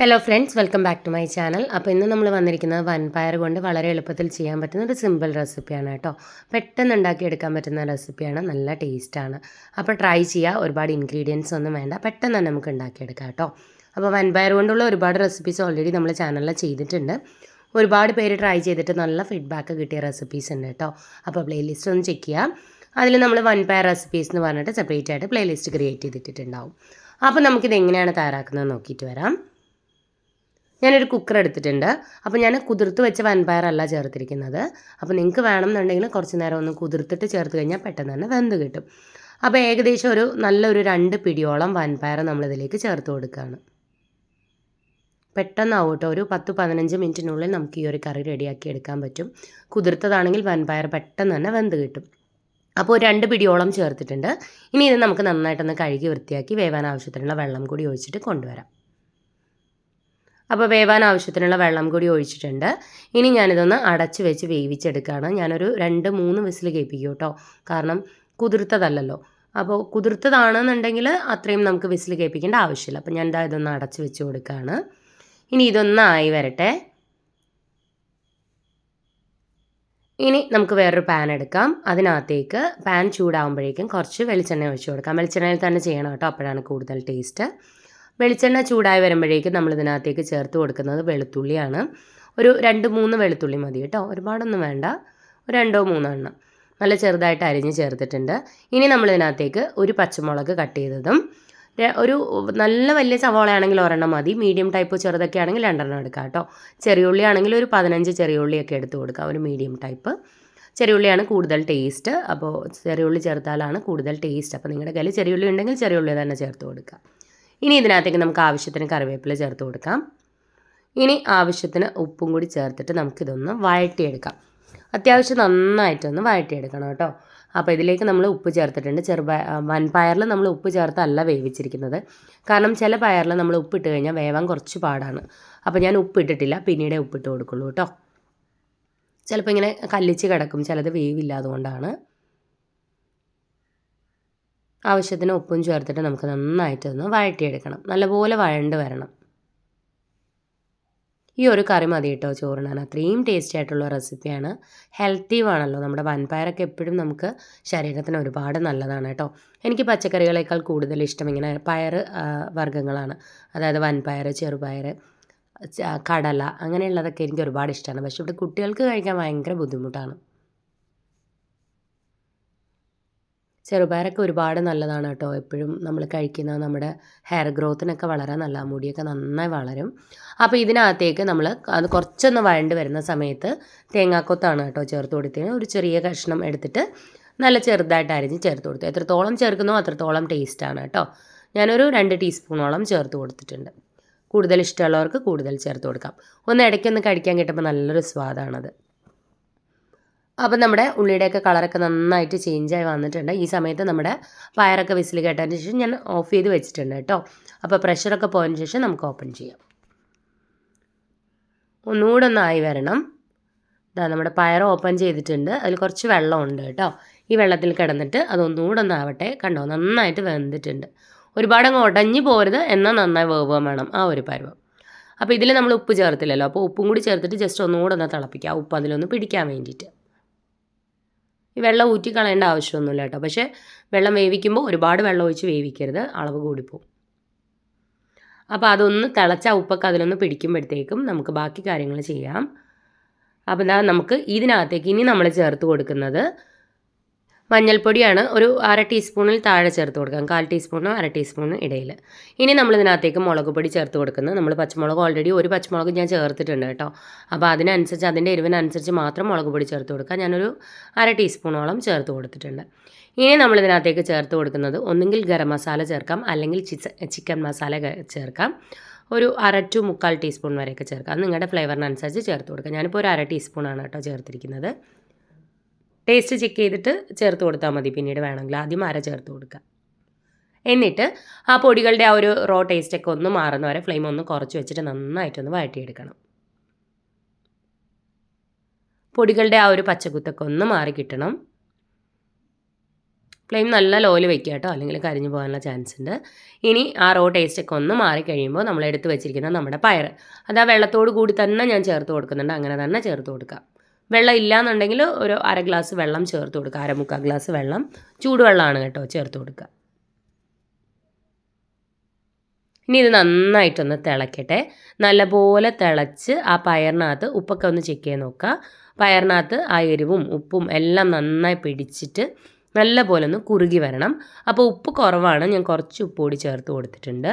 Hello friends welcome back to my channel അപ്പോൾ ഇന്ന് നമ്മൾ വന്നിരിക്കുന്നത് വൻപയർ കൊണ്ട് വളരെ എളുപ്പത്തിൽ ചെയ്യാൻ പറ്റുന്ന ഒരു സിമ്പിൾ റെസിപ്പിയാണ് കേട്ടോ. പെട്ടെന്ന് ഉണ്ടാക്കിയെടുക്കാൻ പറ്റുന്ന റെസിപ്പിയാണ് നല്ല ടേസ്റ്റാണ് അപ്പോൾ ട്രൈ ചെയ്യുക ഒരുപാട് ഇൻഗ്രീഡിയൻസ് ഒന്നും വേണ്ട. പെട്ടെന്ന് തന്നെ നമുക്ക് ഉണ്ടാക്കിയെടുക്കാം കേട്ടോ. അപ്പോൾ വൻപയർ കൊണ്ടുള്ള ഒരുപാട് റെസിപ്പീസ് ഓൾറെഡി നമ്മൾ ചാനലിൽ ചെയ്തിട്ടുണ്ട്. ഒരുപാട് പേര് ട്രൈ ചെയ്തിട്ട് നല്ല ഫീഡ്ബാക്ക് കിട്ടിയ റെസിപ്പീസ് ഉണ്ട് കേട്ടോ. അപ്പോൾ പ്ലേലിസ്റ്റ് ഒന്ന് ചെക്ക് ചെയ്യാം. അതിൽ നമ്മൾ വൻപയർ റെസിപ്പീസ് എന്ന് പറഞ്ഞിട്ട് സെപ്പറേറ്റ് ആയിട്ട് പ്ലേലിസ്റ്റ് ക്രിയേറ്റ് ചെയ്തിട്ടുണ്ടാവും അപ്പോൾ നമുക്കിത് എങ്ങനെയാണ് തയ്യാറാക്കുന്നത് നോക്കിയിട്ട് വരാം. ഞാനൊരു കുക്കർ എടുത്തിട്ടുണ്ട്. അപ്പോൾ ഞാൻ കുതിർത്ത് വെച്ച വൻപയറല്ല ചേർത്തിരിക്കുന്നത്. അപ്പോൾ നിങ്ങൾക്ക് വേണമെന്നുണ്ടെങ്കിൽ കുറച്ച് നേരം ഒന്ന് കുതിർത്തിട്ട് ചേർത്ത് കഴിഞ്ഞാൽ പെട്ടെന്ന് തന്നെ വെന്ത് കിട്ടും. അപ്പോൾ ഏകദേശം ഒരു നല്ലൊരു രണ്ട് പിടിയോളം വൻപയർ നമ്മളിതിലേക്ക് ചേർത്ത് കൊടുക്കുകയാണ്. പെട്ടെന്നാവും കേട്ടോ. ഒരു പത്ത് പതിനഞ്ച് മിനിറ്റിനുള്ളിൽ നമുക്ക് ഈ ഒരു കറി റെഡിയാക്കി എടുക്കാൻ പറ്റും. കുതിർത്തതാണെങ്കിൽ വൻപയർ പെട്ടെന്ന് തന്നെ വെന്ത് കിട്ടും. അപ്പോൾ രണ്ട് പിടിയോളം ചേർത്തിട്ടുണ്ട്. ഇനി ഇത് നമുക്ക് നന്നായിട്ടൊന്ന് കഴുകി വൃത്തിയാക്കി വേവാൻ ആവശ്യത്തിനുള്ള വെള്ളം കൂടി ഒഴിച്ചിട്ട് കൊണ്ടുവരാം. അപ്പോൾ വേവാൻ ആവശ്യത്തിനുള്ള വെള്ളം കൂടി ഒഴിച്ചിട്ടുണ്ട്. ഇനി ഞാനിതൊന്ന് അടച്ച് വെച്ച് വേവിച്ചെടുക്കുകയാണ്. ഞാനൊരു രണ്ട് മൂന്ന് വിസിൽ കേൾപ്പിക്കും കേട്ടോ കാരണം കുതിർത്തതല്ലല്ലോ. അപ്പോൾ കുതിർത്തതാണെന്നുണ്ടെങ്കിൽ അത്രയും നമുക്ക് വിസിൽ കേൾപ്പിക്കേണ്ട ആവശ്യമില്ല. അപ്പോൾ ഞാൻ എന്താ ഇതൊന്ന് അടച്ച് വെച്ച് കൊടുക്കുകയാണ്. ഇനി ഇതൊന്നായി വരട്ടെ. ഇനി നമുക്ക് വേറൊരു പാൻ എടുക്കാം. അതിനകത്തേക്ക് പാൻ ചൂടാകുമ്പോഴേക്കും കുറച്ച് വെളിച്ചെണ്ണ ഒഴിച്ച് കൊടുക്കാം. വെളിച്ചെണ്ണയിൽ തന്നെ ചെയ്യണം കേട്ടോ അപ്പോഴാണ് കൂടുതൽ ടേസ്റ്റ്. വെളിച്ചെണ്ണ ചൂടായി വരുമ്പോഴേക്കും നമ്മൾ ഇതിനകത്തേക്ക് ചേർത്ത് കൊടുക്കുന്നത് വെളുത്തുള്ളിയാണ്. ഒരു രണ്ട് മൂന്ന് വെളുത്തുള്ളി മതി കേട്ടോ. ഒരുപാടൊന്നും വേണ്ട. ഒരു രണ്ടോ മൂന്നോ എണ്ണം. നല്ല ചെറുതായിട്ട് അരിഞ്ഞ് ചേർത്തിട്ടുണ്ട്. ഇനി നമ്മൾ ഇതിനകത്തേക്ക് ഒരു പച്ചമുളക് കട്ട് ചെയ്തതും ഒരു നല്ല വലിയ സവാളയാണെങ്കിൽ ഒരെണ്ണം മതി. മീഡിയം ടൈപ്പ് ചെറുതൊക്കെ ആണെങ്കിൽ രണ്ടെണ്ണം എടുക്കാം കേട്ടോ. ചെറിയുള്ളി ആണെങ്കിൽ ഒരു പതിനഞ്ച് ചെറിയുള്ളിയൊക്കെ എടുത്ത് കൊടുക്കാം ഒരു മീഡിയം ടൈപ്പ്. ചെറിയുള്ളിയാണ് കൂടുതൽ ടേസ്റ്റ്. അപ്പോൾ ചെറിയുള്ളി ചേർത്താലാണ് കൂടുതൽ ടേസ്റ്റ്. അപ്പോൾ നിങ്ങളുടെ കയ്യിൽ ചെറിയുള്ളി ഉണ്ടെങ്കിൽ ചെറിയുള്ളി തന്നെ ചേർത്ത് കൊടുക്കാം. ഇനി ഇതിനകത്തേക്ക് നമുക്ക് ആവശ്യത്തിന് കറിവേപ്പില ചേർത്ത് കൊടുക്കാം. ഇനി ആവശ്യത്തിന് ഉപ്പും കൂടി ചേർത്തിട്ട് നമുക്കിതൊന്ന് വഴറ്റിയെടുക്കാം. അത്യാവശ്യം നന്നായിട്ടൊന്ന് വഴറ്റിയെടുക്കണം കേട്ടോ. അപ്പോൾ ഇതിലേക്ക് നമ്മൾ ഉപ്പ് ചേർത്തിട്ടുണ്ട്. ചെറുപ വൻപയറിൽ നമ്മൾ ഉപ്പ് ചേർത്തല്ല വേവിച്ചിരിക്കുന്നത്. കാരണം ചില പയറിൽ നമ്മൾ ഉപ്പിട്ട് കഴിഞ്ഞാൽ വേവാൻ കുറച്ച് പാടാണ്. അപ്പോൾ ഞാൻ ഉപ്പിട്ടിട്ടില്ല പിന്നീടേ ഉപ്പിട്ട് കൊടുക്കുള്ളൂ കേട്ടോ. ചിലപ്പോൾ ഇങ്ങനെ കല്ലിച്ച് കിടക്കും. ചിലത് വേവില്ല അതുകൊണ്ടാണ് ആവശ്യത്തിന് ഉപ്പും ചേർത്തിട്ട് നമുക്ക് നന്നായിട്ടൊന്ന് വഴറ്റിയെടുക്കണം. നല്ലപോലെ വഴണ്ട് വരണം. ഈ ഒരു കറി മതി കേട്ടോ ചോറിനാൻ അത്രയും ടേസ്റ്റി ആയിട്ടുള്ള റെസിപ്പിയാണ് ഹെൽത്തിയുമാണല്ലോ നമ്മുടെ വൻപയറൊക്കെ എപ്പോഴും നമുക്ക് ശരീരത്തിന് ഒരുപാട് നല്ലതാണ് കേട്ടോ. എനിക്ക് പച്ചക്കറികളേക്കാൾ കൂടുതൽ ഇഷ്ടം ഇങ്ങനെ പയർ വർഗങ്ങളാണ്. അതായത് വൻപയർ ചെറുപയർ കടല അങ്ങനെയുള്ളതൊക്കെ എനിക്ക് ഒരുപാട് ഇഷ്ടമാണ്. പക്ഷേ ഇവിടെ കുട്ടികൾക്ക് കഴിക്കാൻ ഭയങ്കര ബുദ്ധിമുട്ടാണ്. ചെറുപയറൊക്കെ ഒരുപാട് നല്ലതാണ് കേട്ടോ. എപ്പോഴും നമ്മൾ കഴിക്കുന്ന നമ്മുടെ ഹെയർ ഗ്രോത്തിനൊക്കെ വളരെ നല്ല മുടിയൊക്കെ നന്നായി വളരും. അപ്പോൾ ഇതിനകത്തേക്ക് നമ്മൾ അത് കുറച്ചൊന്ന് വഴണ്ട് വരുന്ന സമയത്ത് തേങ്ങാക്കൊത്താണ് കേട്ടോ ചേർത്ത് കൊടുത്തതിന് ഒരു ചെറിയ കഷ്ണം എടുത്തിട്ട് നല്ല ചെറുതായിട്ട് അരിഞ്ഞ് ചേർത്ത് കൊടുത്തു. എത്രത്തോളം ചേർക്കുന്നോ അത്രത്തോളം ടേസ്റ്റാണ് കേട്ടോ. ഞാനൊരു രണ്ട് ടീസ്പൂണോളം ചേർത്ത് കൊടുത്തിട്ടുണ്ട്. കൂടുതൽ ഇഷ്ടമുള്ളവർക്ക് കൂടുതൽ ചേർത്ത് കൊടുക്കാം. ഒന്ന് ഇടയ്ക്കൊന്ന് കഴിക്കാൻ കിട്ടുമ്പോൾ നല്ലൊരു സ്വാദാണത്. അപ്പം നമ്മുടെ ഉള്ളിയുടെയൊക്കെ കളറൊക്കെ നന്നായിട്ട് ചേഞ്ചായി വന്നിട്ടുണ്ട്. ഈ സമയത്ത് നമ്മുടെ പയറൊക്കെ വിസിൽ കേട്ടതിന് ശേഷം ഞാൻ ഓഫ് ചെയ്ത് വെച്ചിട്ടുണ്ട് കേട്ടോ. അപ്പോൾ പ്രഷറൊക്കെ പോയതിന് ശേഷം നമുക്ക് ഓപ്പൺ ചെയ്യാം. ഒന്നുകൂടെ ഒന്നായി വരണം. ഇതാ നമ്മുടെ പയർ ഓപ്പൺ ചെയ്തിട്ടുണ്ട്. അതിൽ കുറച്ച് വെള്ളമുണ്ട് കേട്ടോ. ഈ വെള്ളത്തിൽ കിടന്നിട്ട് അതൊന്നുകൂടെ ഒന്നാവട്ടെ കണ്ടോ നന്നായിട്ട് വെന്തിട്ടുണ്ട്. ഒരുപാട് അങ്ങ് ഉടഞ്ഞു പോരുത് എന്നാൽ നന്നായി വേവാൻ വേണം. ആ ഒരു പരുവം. അപ്പോൾ ഇതിൽ നമ്മൾ ഉപ്പ് ചേർത്തില്ലല്ലോ. അപ്പോൾ ഉപ്പും കൂടി ചേർത്തിട്ട് ജസ്റ്റ് ഒന്നുകൂടെ ഒന്ന് തിളപ്പിക്കുക ഉപ്പ് അതിലൊന്ന് പിടിക്കാൻ വേണ്ടിയിട്ട്. ഈ വെള്ളം ഊറ്റി കളയേണ്ട ആവശ്യമൊന്നുമില്ല കേട്ടോ. പക്ഷേ വെള്ളം വേവിക്കുമ്പോൾ ഒരുപാട് വെള്ളം ഒഴിച്ച് വേവിക്കരുത്. അളവ് കൂടിപ്പോവും. അപ്പോൾ അതൊന്ന് തിളച്ച ഉപ്പൊക്കെ അതിലൊന്ന് പിടിക്കുമ്പോഴത്തേക്കും നമുക്ക് ബാക്കി കാര്യങ്ങൾ ചെയ്യാം. അപ്പോൾ എന്താ നമുക്ക് ഇതിനകത്തേക്ക് ഇനി നമ്മൾ ചേർത്ത് കൊടുക്കുന്നത് മഞ്ഞൾപ്പൊടിയാണ് ഒരു അര ടീസ്പൂണിൽ താഴെ ചേർത്ത് കൊടുക്കാം കാൽ ടീസ്പൂണോ അര ടീസ്പൂണോ ഇടയിൽ. ഇനി നമ്മൾ ഇതിനകത്തേക്ക് മുളക് പൊടി ചേർത്ത് കൊടുക്കുന്നത്. നമ്മൾ പച്ചമുളക് ഓൾറെഡി ഒരു പച്ചമുളക് ഞാൻ ചേർത്തിട്ടുണ്ട് കേട്ടോ. അപ്പോൾ അതിനനുസരിച്ച് അതിന്റെ എരിവിനനുസരിച്ച് മാത്രം മുളക് പൊടി ചേർത്ത് കൊടുക്കുക. ഞാനൊരു അര ടീസ്പൂണോളം ചേർത്ത് കൊടുത്തിട്ടുണ്ട്. ഇനി നമ്മൾ ഇതിനകത്തേക്ക് ചേർത്ത് കൊടുക്കുന്നത് ഒന്നുകിൽ ഗരം മസാല ചേർക്കാം അല്ലെങ്കിൽ ചിക്കൻ മസാല ചേർക്കാം. ഒരു അര ടു മുക്കാൽ ടീസ്പൂൺ വരെയൊക്കെ ചേർക്കാം. അത് നിങ്ങളുടെ ഫ്ലേവറിനനുസരിച്ച് ചേർത്ത് കൊടുക്കാം ഞാനിപ്പോൾ ഒരു അര ടീസ്പൂണാണ് കേട്ടോ ചേർത്തിരിക്കുന്നത്. ടേസ്റ്റ് ചെക്ക് ചെയ്തിട്ട് ചേർത്ത് കൊടുത്താൽ മതി. പിന്നീട് വേണമെങ്കിൽ ആദ്യം അര ചേർത്ത് കൊടുക്കുക എന്നിട്ട് ആ പൊടികളുടെ ആ ഒരു റോ ടേസ്റ്റൊക്കെ ഒന്ന് മാറുന്ന വരെ ഫ്ലെയിം ഒന്ന് കുറച്ച് വെച്ചിട്ട് നന്നായിട്ടൊന്ന് വഴറ്റിയെടുക്കണം. പൊടികളുടെ ആ ഒരു പച്ചക്കുത്തൊക്കെ ഒന്ന് മാറി കിട്ടണം. ഫ്ലെയിം നല്ല ലോയിൽ വെക്കുക കേട്ടോ. അല്ലെങ്കിൽ കരിഞ്ഞു പോകാനുള്ള ചാൻസ് ഉണ്ട്. ഇനി ആ റോ ടേസ്റ്റൊക്കെ ഒന്ന് മാറി കഴിയുമ്പോൾ നമ്മൾ എടുത്ത് വെച്ചിരിക്കുന്ന നമ്മുടെ പയർ അത് ആ വെള്ളത്തോട് കൂടി തന്നെ ഞാൻ ചേർത്ത് കൊടുക്കുന്നുണ്ട്. അങ്ങനെ തന്നെ ചേർത്ത് കൊടുക്കാം. വെള്ളം ഇല്ലയെന്നുണ്ടെങ്കിൽ ഒരു അര ഗ്ലാസ് വെള്ളം ചേർത്ത് കൊടുക്കുക. അര മുക്കാൽ ഗ്ലാസ് വെള്ളം ചൂടുവെള്ളമാണ് കേട്ടോ ചേർത്ത് കൊടുക്കുക. ഇനി ഇത് നന്നായിട്ടൊന്ന് തിളക്കട്ടെ. നല്ലപോലെ തിളച്ച് ആ പയറിനകത്ത് ഉപ്പൊക്കെ ഒന്ന് ചെക്ക് ചെയ്ത് നോക്കുക. പയറിനകത്ത് ആ എരിവും ഉപ്പും എല്ലാം നന്നായി പിടിച്ചിട്ട് നല്ലപോലെ ഒന്ന് കുറുകി വരണം. അപ്പോൾ ഉപ്പ് കുറവാണ്. ഞാൻ കുറച്ച് ഉപ്പ് കൂടി ചേർത്ത് കൊടുത്തിട്ടുണ്ട്.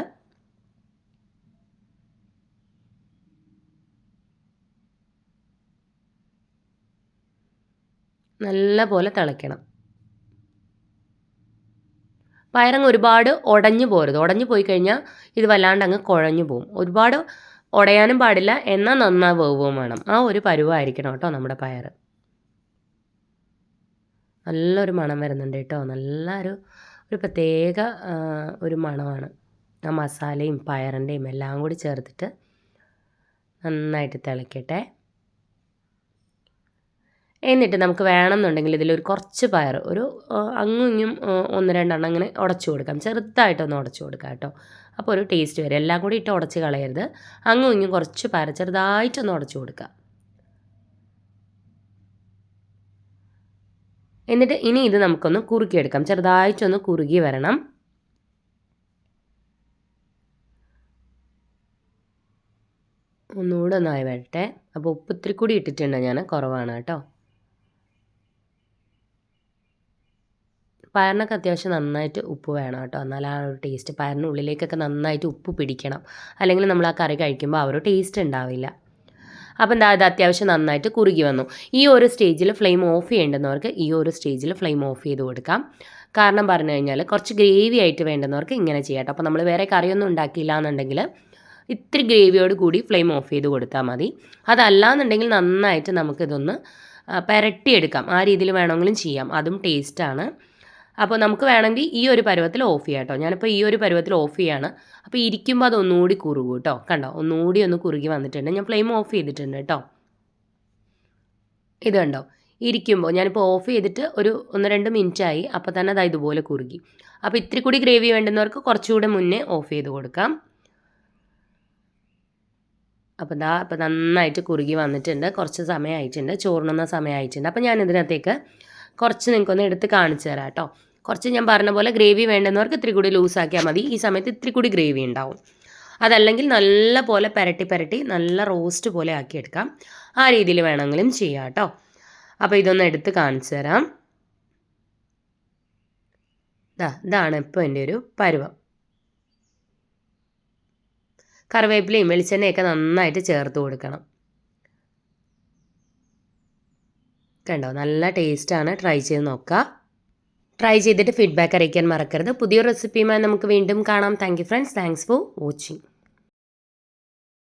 നല്ല പോലെ തിളയ്ക്കണം. പയറങ്ങ് ഒരുപാട് ഉടഞ്ഞു പോരുത്. ഉടഞ്ഞു പോയി കഴിഞ്ഞാൽ ഇത് വല്ലാണ്ട് അങ്ങ് കുഴഞ്ഞു പോകും ഒരുപാട് ഉടയാനും പാടില്ല. എന്നാൽ നന്നായി വേവുകയും വേണം. ആ ഒരു പരുവായിരിക്കണം കേട്ടോ നമ്മുടെ പയർ നല്ലൊരു മണം വരുന്നുണ്ട് കേട്ടോ. നല്ല ഒരു പ്രത്യേക ഒരു മണമാണ്. ആ മസാലയും പയറിന്റെയും എല്ലാം കൂടി ചേർത്തിട്ട് നന്നായിട്ട് തിളക്കട്ടെ എന്നിട്ട് നമുക്ക് വേണമെന്നുണ്ടെങ്കിൽ ഇതിലൊരു കുറച്ച് പയർ ഒരു അങ്ങും ഇങ്ങും ഒന്ന് രണ്ടെണ്ണം അങ്ങനെ ഉടച്ചു കൊടുക്കാം. ചെറുതായിട്ടൊന്ന് ഉടച്ചു കൊടുക്കാം കേട്ടോ. അപ്പോൾ ഒരു ടേസ്റ്റ് വരും. എല്ലാം കൂടി ഇട്ട് ഉടച്ച് കളയരുത്. അങ്ങും ഇങ്ങും കുറച്ച് പയർ ചെറുതായിട്ടൊന്ന് ഉടച്ചു കൊടുക്കുക എന്നിട്ട് ഇനി ഇത് നമുക്കൊന്ന് കുറുക്കിയെടുക്കാം. ചെറുതായിട്ടൊന്ന് കുറുകി വരണം. ഒന്നുകൂടെ ഒന്നായി വരട്ടെ. അപ്പോൾ ഉപ്പ് ഇത്തിരി കൂടി ഇട്ടിട്ടുണ്ട് ഞാൻ. കുറവാണ് കേട്ടോ. പയറിനൊക്കെ അത്യാവശ്യം നന്നായിട്ട് ഉപ്പ് വേണം കേട്ടോ. എന്നാലും ആ ഒരു ടേസ്റ്റ് പയറിന്റെ ഉള്ളിലേക്കൊക്കെ നന്നായിട്ട് ഉപ്പ് പിടിക്കണം. അല്ലെങ്കിൽ നമ്മൾ ആ കറി കഴിക്കുമ്പോൾ ആ ഒരു ടേസ്റ്റ് ഉണ്ടാവില്ല. അപ്പോൾ എന്താ അത് അത്യാവശ്യം നന്നായിട്ട് കുറുകി വന്നു. ഈ ഒരു സ്റ്റേജിൽ ഫ്ലെയിം ഓഫ് ചെയ്യേണ്ടുന്നവർക്ക് ഈ ഒരു സ്റ്റേജിൽ ഫ്ലെയിം ഓഫ് ചെയ്ത് കൊടുക്കാം. കാരണം പറഞ്ഞു കഴിഞ്ഞാൽ കുറച്ച് ഗ്രേവി ആയിട്ട് വേണ്ടുന്നവർക്ക് ഇങ്ങനെ ചെയ്യാം അപ്പോൾ നമ്മൾ വേറെ കറിയൊന്നും ഉണ്ടാക്കിയില്ല എന്നുണ്ടെങ്കിൽ ഇത്തിരി ഗ്രേവിയോട് കൂടി ഫ്ലെയിം ഓഫ് ചെയ്ത് കൊടുത്താൽ മതി. അതല്ല എന്നുണ്ടെങ്കിൽ നന്നായിട്ട് നമുക്കിതൊന്ന് പെരട്ടിയെടുക്കാം. ആ രീതിയിൽ വേണമെങ്കിലും ചെയ്യാം. അതും ടേസ്റ്റാണ് അപ്പോൾ നമുക്ക് വേണമെങ്കിൽ ഈ ഒരു പരുവത്തിൽ ഓഫ് ചെയ്യാം കേട്ടോ. ഞാനിപ്പോൾ ഈ ഒരു പരുവത്തിൽ ഓഫ് ചെയ്യാണ്. അപ്പോൾ ഇരിക്കുമ്പോൾ അത് കുറുകും കേട്ടോ. കണ്ടോ? ഒന്നുകൂടി ഒന്ന് കുറുകി വന്നിട്ടുണ്ട്. ഞാൻ ഫ്ലെയിം ഓഫ് ചെയ്തിട്ടുണ്ട് കേട്ടോ. ഇത് കണ്ടോ? ഇരിക്കുമ്പോൾ ഞാനിപ്പോൾ ഓഫ് ചെയ്തിട്ട് ഒരു ഒന്ന് രണ്ട് മിനിറ്റ് ആയി. അപ്പോൾ തന്നെ അത് ഇതുപോലെ കുറുകി. അപ്പോൾ ഇത്തിരി കൂടി ഗ്രേവി വേണ്ടുന്നവർക്ക് കുറച്ചുകൂടെ മുന്നേ ഓഫ് ചെയ്ത് കൊടുക്കാം. അപ്പോൾ ദാ അപ്പോൾ നന്നായിട്ട് കുറുകി വന്നിട്ടുണ്ട്. കുറച്ച് സമയമായിട്ടുണ്ട്. സമയം ആയിട്ടുണ്ട് അപ്പോൾ ഞാൻ ഇതിനകത്തേക്ക് കുറച്ച് നിങ്ങൾക്കൊന്ന് എടുത്ത് കാണിച്ചു തരാം കേട്ടോ. കുറച്ച് ഞാൻ പറഞ്ഞ പോലെ ഗ്രേവി വേണ്ടുന്നവർക്ക് ഇത്തിരി കൂടി ലൂസാക്കിയാൽ മതി. ഈ സമയത്ത് ഇത്തിരി കൂടി ഗ്രേവി ഉണ്ടാവും. അതല്ലെങ്കിൽ നല്ല പോലെ പരട്ടി പരട്ടി നല്ല റോസ്റ്റ് പോലെ ആക്കിയെടുക്കാം ആ രീതിയിൽ വേണമെങ്കിലും ചെയ്യാം കേട്ടോ. അപ്പോൾ ഇതൊന്ന് എടുത്ത് കാണിച്ചു തരാം. ഇതാ ഇതാണ് ഇപ്പോൾ എന്റെ ഒരു പരുവം. കറിവേപ്പിലയും വെളിച്ചെണ്ണയൊക്കെ നന്നായിട്ട് ചേർത്ത് കൊടുക്കണം. കണ്ടോ? നല്ല ടേസ്റ്റാണ് ട്രൈ ചെയ്ത് നോക്കുക ട്രൈ ചെയ്തിട്ട് ഫീഡ്ബാക്ക് അറിയിക്കാൻ മറക്കരുത്. പുതിയ റെസിപ്പിയുമായി നമുക്ക് വീണ്ടും കാണാം. Thank friends thanks for watching